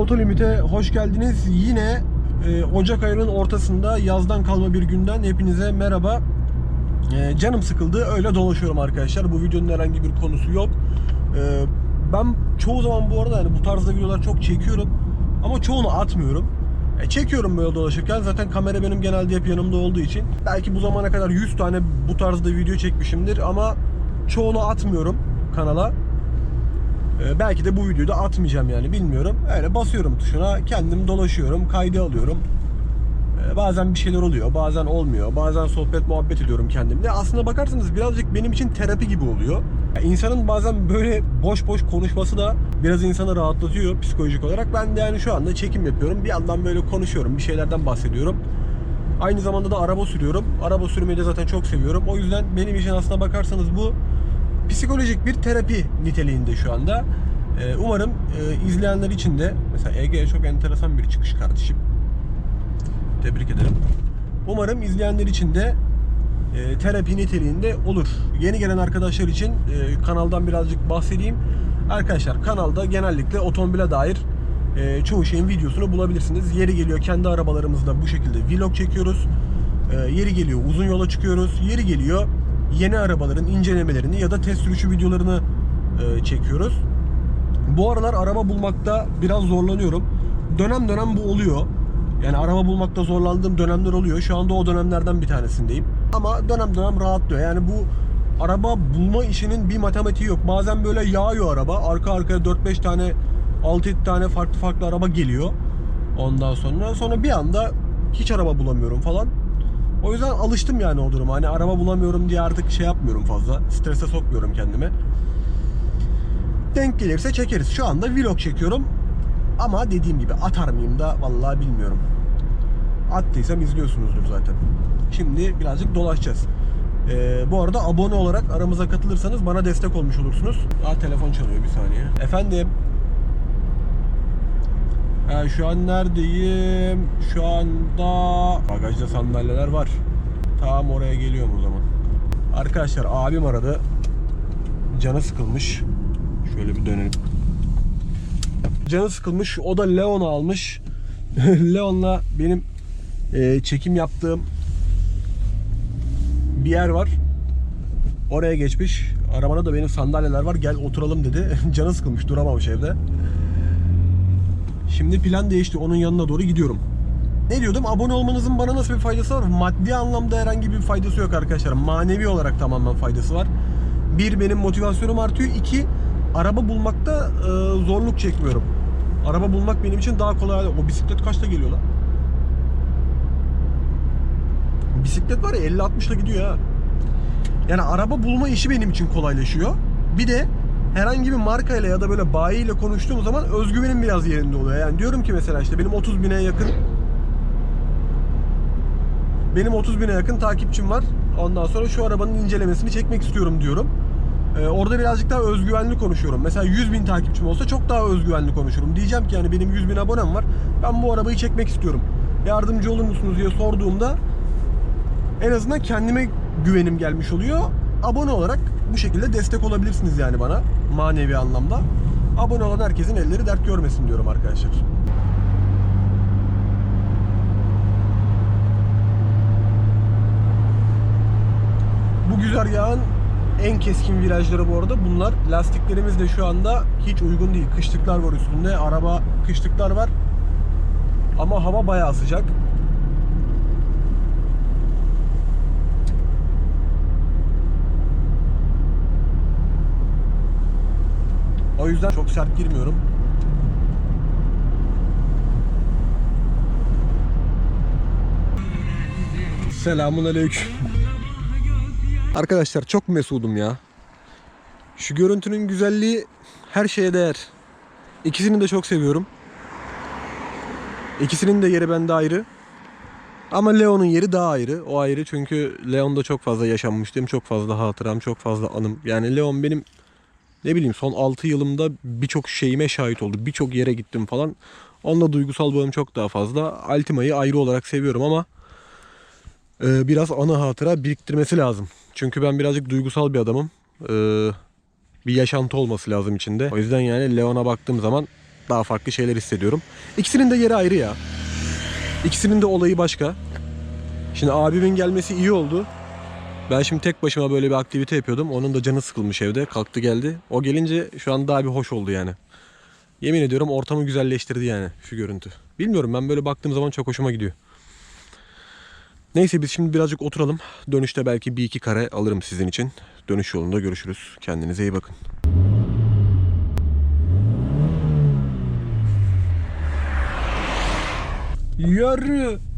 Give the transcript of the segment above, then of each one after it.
Otolimit'e hoş geldiniz. Yine e, Ocak ayının ortasında yazdan kalma bir günden hepinize merhaba. E, canım sıkıldı öyle dolaşıyorum arkadaşlar. Bu videonun herhangi bir konusu yok. E, ben çoğu zaman bu arada yani bu tarzda videolar çok çekiyorum ama çoğunu atmıyorum. E, çekiyorum böyle dolaşırken zaten kamera benim genelde hep yanımda olduğu için belki bu zamana kadar 100 tane bu tarzda video çekmişimdir ama çoğunu atmıyorum kanala. Ee, belki de bu videoyu da atmayacağım yani bilmiyorum. Öyle basıyorum tuşuna kendim dolaşıyorum, kaydı alıyorum. Ee, bazen bir şeyler oluyor, bazen olmuyor. Bazen sohbet muhabbet ediyorum kendimle. Aslında bakarsanız birazcık benim için terapi gibi oluyor. Yani insanın bazen böyle boş boş konuşması da biraz insanı rahatlatıyor psikolojik olarak. Ben de yani şu anda çekim yapıyorum. Bir yandan böyle konuşuyorum, bir şeylerden bahsediyorum. Aynı zamanda da araba sürüyorum. Araba sürmeyi de zaten çok seviyorum. O yüzden benim için aslına bakarsanız bu psikolojik bir terapi niteliğinde şu anda. Ee, umarım e, izleyenler için de mesela Ege'ye çok enteresan bir çıkış kardeşim. Tebrik ederim. Umarım izleyenler için de e, terapi niteliğinde olur. Yeni gelen arkadaşlar için e, kanaldan birazcık bahsedeyim. Arkadaşlar kanalda genellikle otomobile dair e, çoğu şeyin videosunu bulabilirsiniz. Yeri geliyor kendi arabalarımızda bu şekilde vlog çekiyoruz. E, yeri geliyor uzun yola çıkıyoruz. Yeri geliyor yeni arabaların incelemelerini ya da test sürüşü videolarını e, çekiyoruz. Bu aralar araba bulmakta biraz zorlanıyorum. Dönem dönem bu oluyor. Yani araba bulmakta zorlandığım dönemler oluyor. Şu anda o dönemlerden bir tanesindeyim. Ama dönem dönem rahatlıyor. Yani bu araba bulma işinin bir matematiği yok. Bazen böyle yağıyor araba. Arka arkaya 4-5 tane 6-7 tane farklı farklı araba geliyor. Ondan sonra sonra bir anda hiç araba bulamıyorum falan. O yüzden alıştım yani o duruma. Hani araba bulamıyorum diye artık şey yapmıyorum fazla. Strese sokmuyorum kendimi. Denk gelirse çekeriz. Şu anda vlog çekiyorum. Ama dediğim gibi atar mıyım da vallahi bilmiyorum. Attıysam izliyorsunuzdur zaten. Şimdi birazcık dolaşacağız. Ee, bu arada abone olarak aramıza katılırsanız bana destek olmuş olursunuz. Aa telefon çalıyor bir saniye. Efendim. Ha, şu an neredeyim? Şu anda bagajda sandalyeler var. Tam oraya geliyorum o zaman. Arkadaşlar abim aradı. Canı sıkılmış. Şöyle bir dönelim. Canı sıkılmış. O da Leon'u almış. Leon'la benim e, çekim yaptığım bir yer var. Oraya geçmiş. Arabada da benim sandalyeler var. Gel oturalım dedi. Canı sıkılmış. Duramamış evde. Şimdi plan değişti. Onun yanına doğru gidiyorum. Ne diyordum? Abone olmanızın bana nasıl bir faydası var? Maddi anlamda herhangi bir faydası yok arkadaşlar. Manevi olarak tamamen faydası var. Bir, benim motivasyonum artıyor. İki, araba bulmakta e, zorluk çekmiyorum. Araba bulmak benim için daha kolay. O bisiklet kaçta geliyor lan? Bisiklet var ya 50-60'la gidiyor ha. Yani araba bulma işi benim için kolaylaşıyor. Bir de herhangi bir markayla ya da böyle bayiyle konuştuğum zaman özgüvenim biraz yerinde oluyor. Yani diyorum ki mesela işte benim 30 bine yakın benim 30 bine yakın takipçim var. Ondan sonra şu arabanın incelemesini çekmek istiyorum diyorum. Ee, orada birazcık daha özgüvenli konuşuyorum. Mesela 100 bin takipçim olsa çok daha özgüvenli konuşurum. Diyeceğim ki yani benim 100 bin abonem var. Ben bu arabayı çekmek istiyorum. Yardımcı olur musunuz diye sorduğumda en azından kendime güvenim gelmiş oluyor. Abone olarak bu şekilde destek olabilirsiniz yani bana manevi anlamda. Abone olan herkesin elleri dert görmesin diyorum arkadaşlar. Bu güzergahın en keskin virajları bu arada bunlar. Lastiklerimiz de şu anda hiç uygun değil. Kışlıklar var üstünde. Araba kışlıklar var. Ama hava bayağı sıcak. O yüzden çok sert girmiyorum. Selamun aleyküm. Arkadaşlar çok mesudum ya. Şu görüntünün güzelliği her şeye değer. İkisini de çok seviyorum. İkisinin de yeri bende ayrı. Ama Leon'un yeri daha ayrı. O ayrı çünkü Leon'da çok fazla yaşanmıştım. Çok fazla hatıram, çok fazla anım. Yani Leon benim ne bileyim son 6 yılımda birçok şeyime şahit oldu. Birçok yere gittim falan. Onunla duygusal bağım çok daha fazla. Altima'yı ayrı olarak seviyorum ama e, biraz ana hatıra biriktirmesi lazım. Çünkü ben birazcık duygusal bir adamım. E, bir yaşantı olması lazım içinde. O yüzden yani Leon'a baktığım zaman daha farklı şeyler hissediyorum. İkisinin de yeri ayrı ya. İkisinin de olayı başka. Şimdi abimin gelmesi iyi oldu. Ben şimdi tek başıma böyle bir aktivite yapıyordum. Onun da canı sıkılmış evde. Kalktı geldi. O gelince şu an daha bir hoş oldu yani. Yemin ediyorum ortamı güzelleştirdi yani şu görüntü. Bilmiyorum ben böyle baktığım zaman çok hoşuma gidiyor. Neyse biz şimdi birazcık oturalım. Dönüşte belki bir iki kare alırım sizin için. Dönüş yolunda görüşürüz. Kendinize iyi bakın. Yarı.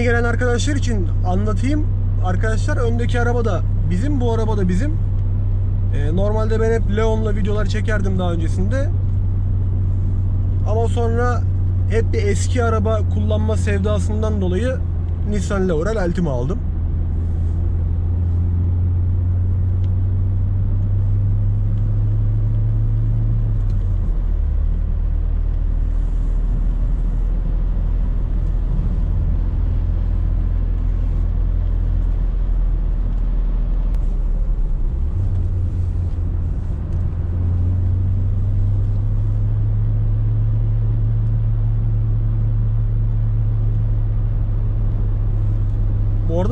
Yeni gelen arkadaşlar için anlatayım. Arkadaşlar öndeki araba da bizim, bu araba da bizim. Ee, normalde ben hep Leon'la videolar çekerdim daha öncesinde. Ama sonra hep bir eski araba kullanma sevdasından dolayı Nissan Laurel Altima aldım.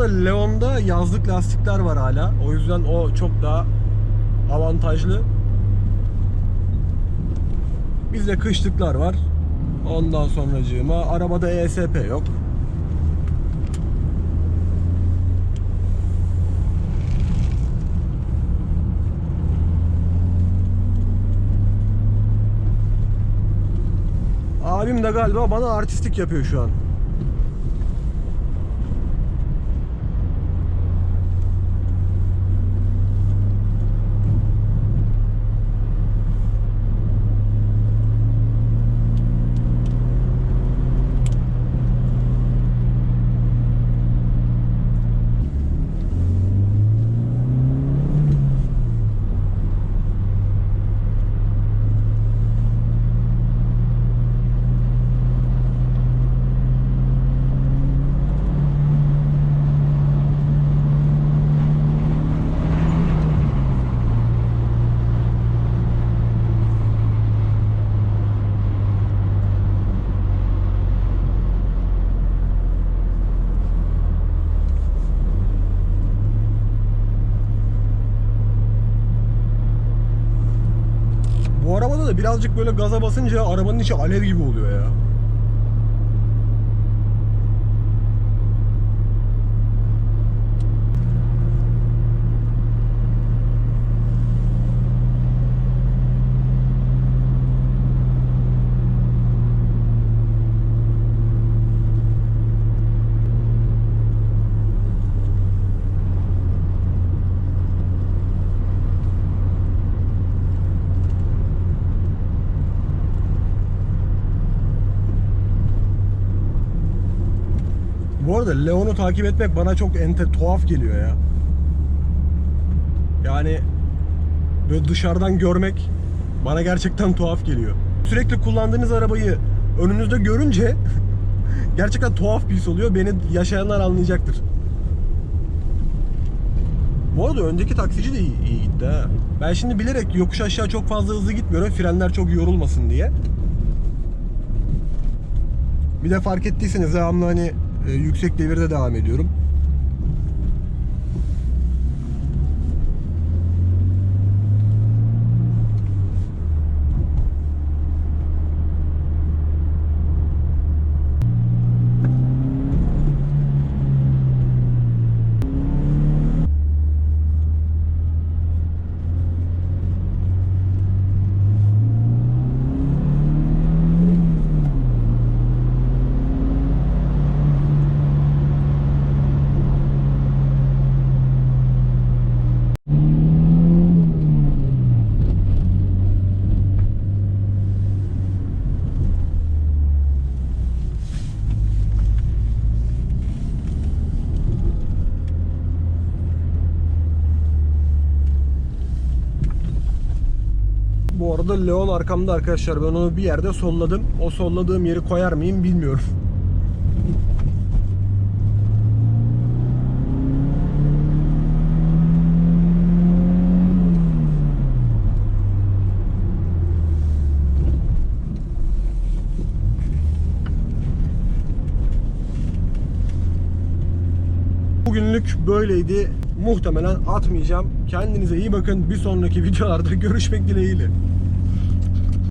Arada Leon'da yazlık lastikler var hala. O yüzden o çok daha avantajlı. Bizde kışlıklar var. Ondan sonracığıma arabada ESP yok. Abim de galiba bana artistik yapıyor şu an. Bu arabada da birazcık böyle gaza basınca arabanın içi alev gibi oluyor ya. Bu arada Leon'u takip etmek bana çok ente tuhaf geliyor ya. Yani böyle dışarıdan görmek bana gerçekten tuhaf geliyor. Sürekli kullandığınız arabayı önünüzde görünce gerçekten tuhaf bir his oluyor. Beni yaşayanlar anlayacaktır. Bu arada öndeki taksici de iyi, iyi gitti ha. Ben şimdi bilerek yokuş aşağı çok fazla hızlı gitmiyorum. Frenler çok yorulmasın diye. Bir de fark ettiyseniz devamlı hani yüksek devirde devam ediyorum. Arada Leon arkamda arkadaşlar. Ben onu bir yerde solladım. O solladığım yeri koyar mıyım bilmiyorum. Bugünlük böyleydi. Muhtemelen atmayacağım. Kendinize iyi bakın. Bir sonraki videolarda görüşmek dileğiyle.